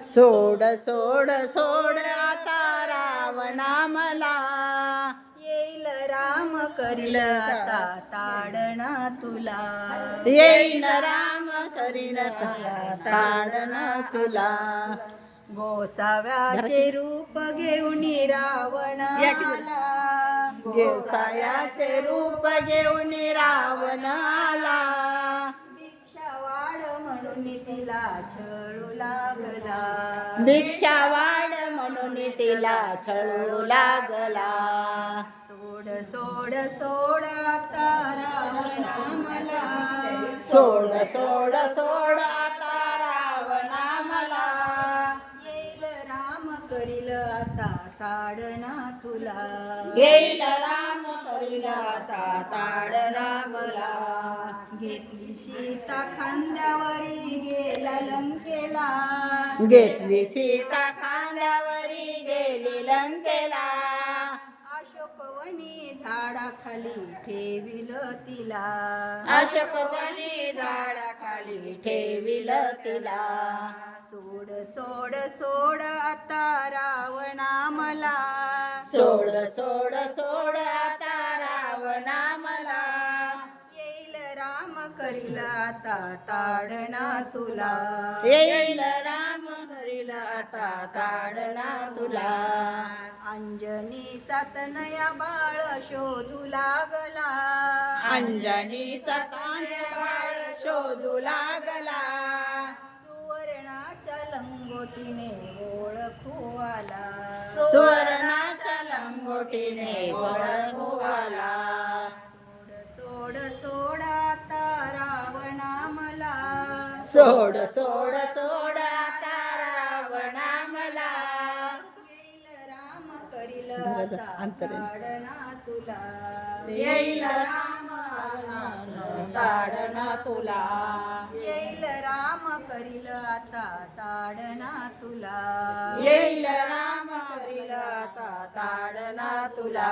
सोड सोड सोड आता रावणा मला येईल राम करील आता ताडणा तुला. येईन राम करीन तुला ताडन तुला. गोसाव्याचे रूप घेऊन रावण आला गोसायाचे रूप घेऊन रावण आला तिला छळू लागला. भिक्षा वाढ म्हणून तिला छळू लागला. सोड सोड सोड आता रावणा मला सोड सोड सोड आता रावणा मला येईल राम करील आता ताडणा तुला. येईल राम करील आता ताडना मला घेतली सीता खांद्यावरी गेला लंकेला. घेतली सीता खांद्यावरी गेली लंकेला. अशोकवनी झाडाखाली ठेविल तिला. अशोकवनी झाडाखाली ठेविल तिला. सोड सोड सोड आता रावणा मला सोड सोड सोड करील आता ताडणा तुला. येईल राम करील आता ताडना तुला. अंजनीचा तनया बाळ शोधू लागला. अंजनीचा तान्य बाळ शोधू लागला. सुवर्णाच्या लंगोटीने ओळखू आला. सुवर्णाच्या लंगोटीने ओळखू सोड सोड सोड आता रावणा मला येईल राम करील तुला येईल राम ताडना तुला येईल राम करील आता ताडणा तुला येईल राम करील आता ताडना तुला